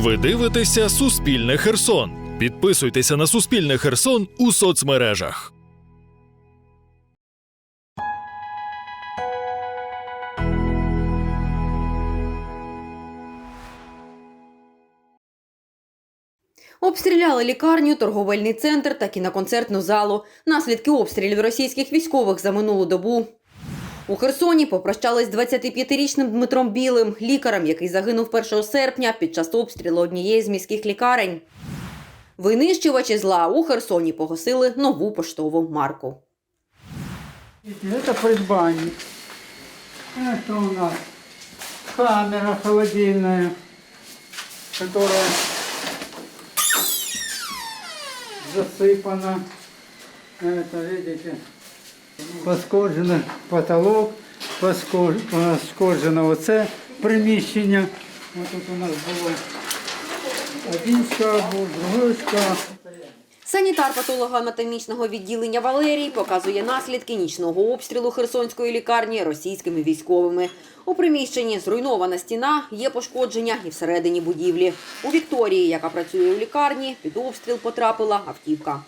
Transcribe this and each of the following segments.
Ви дивитеся Суспільне Херсон. Підписуйтеся на Суспільне Херсон у соцмережах. Обстріляли лікарню, торговельний центр та кіноконцертну залу. Наслідки обстрілів російських військових за минулу добу. У Херсоні попрощались з 25-річним Дмитром Білим, лікарем, який загинув 1 серпня під час обстрілу однієї з міських лікарень. Винищувачі зла у Херсоні погасили нову поштову марку. Это предбанник. Это у нас камера холодильная, которая засыпана. Это, видите, поскоржений потолок, поскор- поскоржено оце приміщення. Ось тут у нас було один шкаф, другий шкаф. Санітар патологоанатомічного відділення Валерій показує наслідки нічного обстрілу Херсонської лікарні російськими військовими. У приміщенні зруйнована стіна, є пошкодження і всередині будівлі. У Вікторії, яка працює у лікарні, під обстріл потрапила автівка.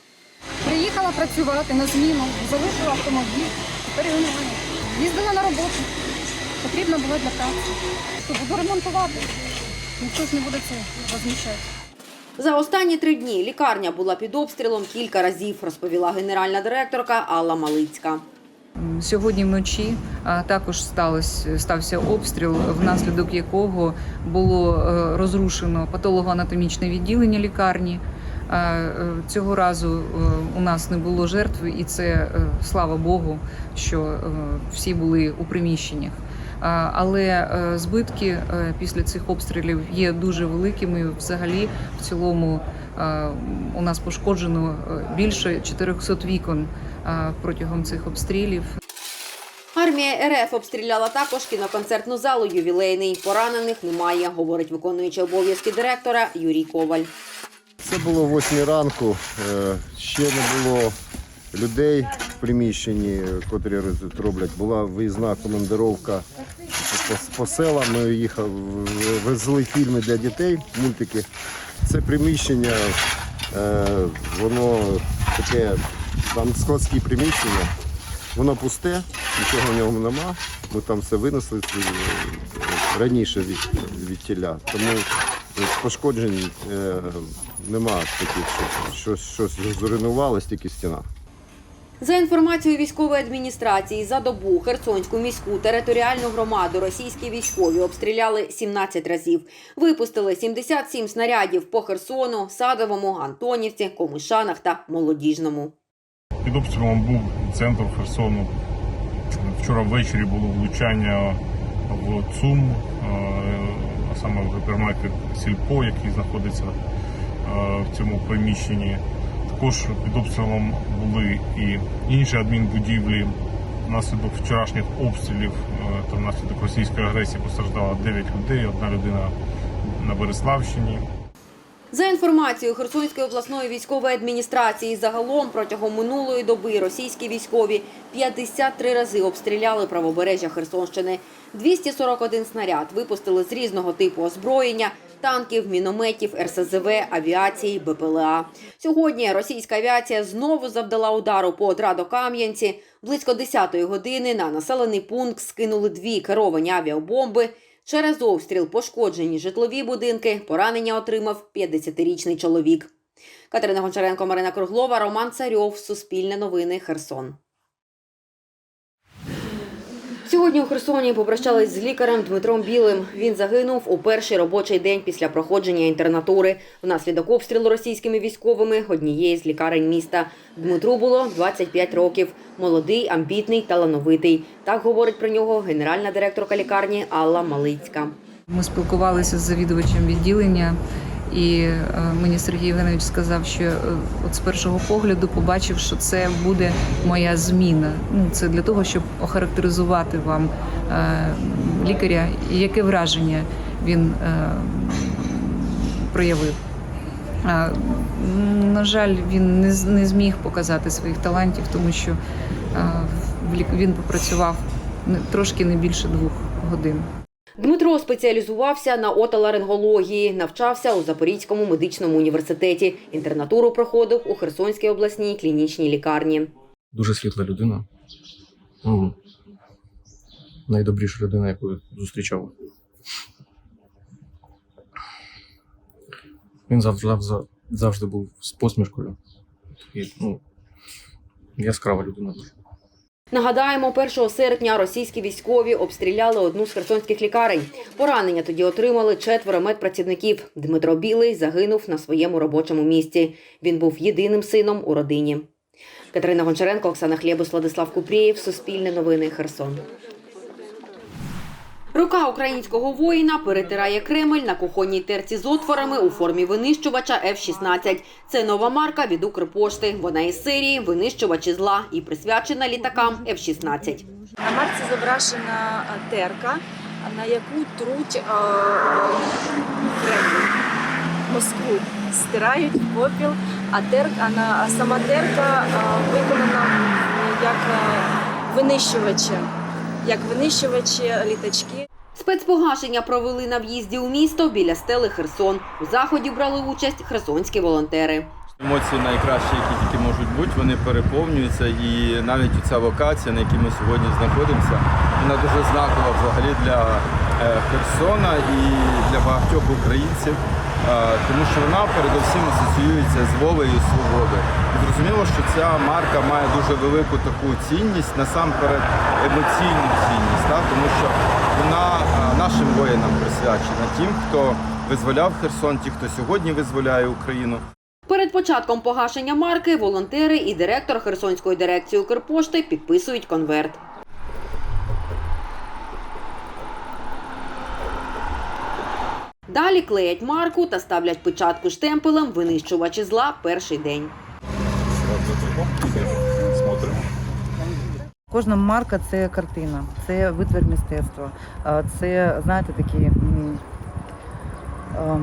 Приїхала працювати на зміну, залишила автомобіль, тепер його немає. Їздила на роботу. Потрібно було для праці. То буду ремонтувати. Ніхто ж не буде це розміщати. За останні три дні лікарня була під обстрілом кілька разів, розповіла генеральна директорка Алла Малицька. Сьогодні вночі також сталося, стався обстріл, внаслідок якого було е, розрушено патологоанатомічне відділення лікарні. Е, Цього разу е, у нас не було жертв, і це е, слава Богу, що всі були у приміщеннях. Але збитки після цих обстрілів є дуже великими. Взагалі, в цілому у нас пошкоджено більше 400 вікон протягом цих обстрілів. Армія РФ обстріляла також кіноконцертну залу ювілейний. Поранених немає, говорить виконуючий обов'язки директора Юрій Коваль. Це було 8 ранку. е, Ще не було людей в приміщенні, котрі роблять. Була виїзна командировка по, селам. Ми їхали, везли фільми для дітей, мультики. Це приміщення, е, воно таке, там складські приміщення. Воно пусте, нічого в ньому нема. Ми там все винесли е, раніше від, від тіля. Тому пошкоджень нема таких, що щось, щось зруйнувалось, тільки стіна. За інформацією військової адміністрації, за добу Херсонську міську територіальну громаду російські військові обстріляли 17 разів. Випустили 77 снарядів по Херсону, Садовому, Антонівці, Комишанах та Молодіжному. Під обстрілом був центр Херсону. Вчора ввечері було влучання в ЦУМ, а саме в гіпермаркет Сільпо, який знаходиться в цьому приміщенні. Також під обстрілом були і інші адмінбудівлі. Внаслідок вчорашніх обстрілів е, та внаслідок російської агресії постраждало 9 людей, одна людина на Береславщині. За інформацією Херсонської обласної військової адміністрації, загалом протягом минулої доби російські військові 53 рази обстріляли правобережжя Херсонщини. 241 снаряд випустили з різного типу озброєння – танків, мінометів, РСЗВ, авіації, БПЛА. Сьогодні російська авіація знову завдала удару по Отрадо-Кам'янці. Близько 10-ї години на населений пункт скинули дві керовані авіабомби. Через обстріл пошкоджені житлові будинки. Поранення отримав 50-річний чоловік. Катерина Гончаренко, Марина Круглова, Роман Царьов. Суспільне новини. Херсон. Сьогодні у Херсоні попрощались з лікарем Дмитром Білим. Він загинув у перший робочий день після проходження інтернатури внаслідок обстрілу російськими військовими однієї з лікарень міста. Дмитру було 25 років. Молодий, амбітний, талановитий. Так говорить про нього генеральна директорка лікарні Алла Малицька. Ми спілкувалися з завідувачем відділення, і е, мені Сергій Євгенович сказав, що е, от з першого погляду побачив, що це буде моя зміна. Ну це для того, щоб охарактеризувати вам е, лікаря, яке враження він проявив. На жаль, він не, зміг показати своїх талантів, тому що він попрацював трошки не більше двох годин. Дмитро спеціалізувався на отоларингології, навчався у Запорізькому медичному університеті. Інтернатуру проходив у Херсонській обласній клінічній лікарні. дуже світла людина. Ну, найдобріша людина, яку я зустрічав. Він завжди, завжди, був з посмішкою. І, ну, яскрава людина дуже. Нагадаємо, 1 серпня російські військові обстріляли одну з херсонських лікарень. Поранення тоді отримали четверо медпрацівників. Дмитро Білий загинув на своєму робочому місці. Він був єдиним сином у родині. Катерина Гончаренко, Оксана Хлєбус, Владислав Купрієв. Суспільне новини. Херсон. Рука українського воїна перетирає Кремль на кухонній терці з отворами у формі винищувача F-16. Це нова марка від Укрпошти. Вона із серії винищувачі зла і присвячена літакам F-16. На марці зображена терка, на яку труть а, Кремль, Москву, стирають попіл, а, терк, а, сама терка а, виконана як а, винищувачі, як винищувачі літачки. Спецпогашення провели на в'їзді у місто біля стели Херсон. У заході брали участь херсонські волонтери. Емоції найкращі, які тільки можуть бути, вони переповнюються. І навіть ця локація, на якій ми сьогодні знаходимося, вона дуже знакова взагалі для е, Херсона і для багатьох українців, тому що вона передусім асоціюється з волею і свободою. І зрозуміло, що ця марка має дуже велику таку цінність, насамперед емоційну цінність, так? тому що вона е, нашим воїнам присвячена, тим, хто визволяв Херсон, ті, хто сьогодні визволяє Україну. Перед початком погашення марки волонтери і директор Херсонської дирекції Укрпошти підписують конверт. Далі клеять марку та ставлять печатку штемпелем винищувачі зла перший день. Кожна марка це картина, це витвір мистецтва. Це, знаєте, е,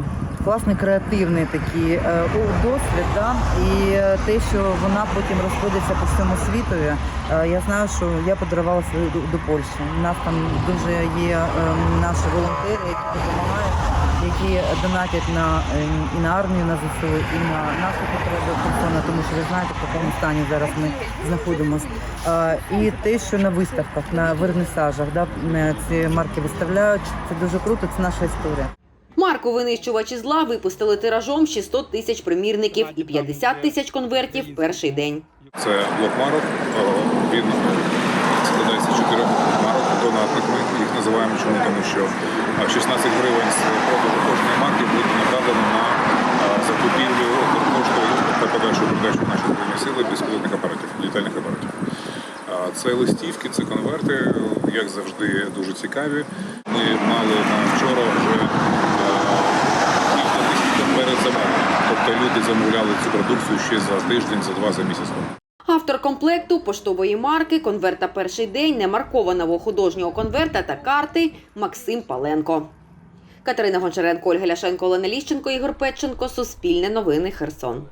класний креативний такий е, досвід. Да? І те, що вона потім розходиться по всьому світові. е, Я знаю, що я подарувала свою до, до Польщі. У нас там дуже є е, наші волонтери, які допомагають, які донатять на е, і на армію, на ЗСУ, і на наші потреби Херсона, тому що ви знаєте, в якому стані зараз ми знаходимося. І те, що на виставках, на вернисажах, да, ці марки виставляють, це дуже круто, це наша історія. Марку винищувачі зла випустили тиражом 600 тисяч примірників і 50 тисяч конвертів перший день. Це блок марок. Він складається з чотирьох марок донатних. Ми їх називаємо чому, тому що е, 16 гривень з продажу кожної марки буде направлено на е, закупівлю коштує та подальшу передачу наші збройні сили безпілотних апаратів, літальних апаратів. Е, Це листівки, це конверти, е, як завжди, дуже цікаві. Ми мали на вчора вже е, кілька тисяч перед замовленням. Тобто люди замовляли цю продукцію ще за тиждень, за два, за місяць. Автор комплекту поштової марки, конверта перший день, немаркованого художнього конверта та карти Максим Паленко. Катерина Гончаренко, Ольга Ляшенко, Олена Ліщенко, Ігор Петченко. Суспільне новини. Херсон.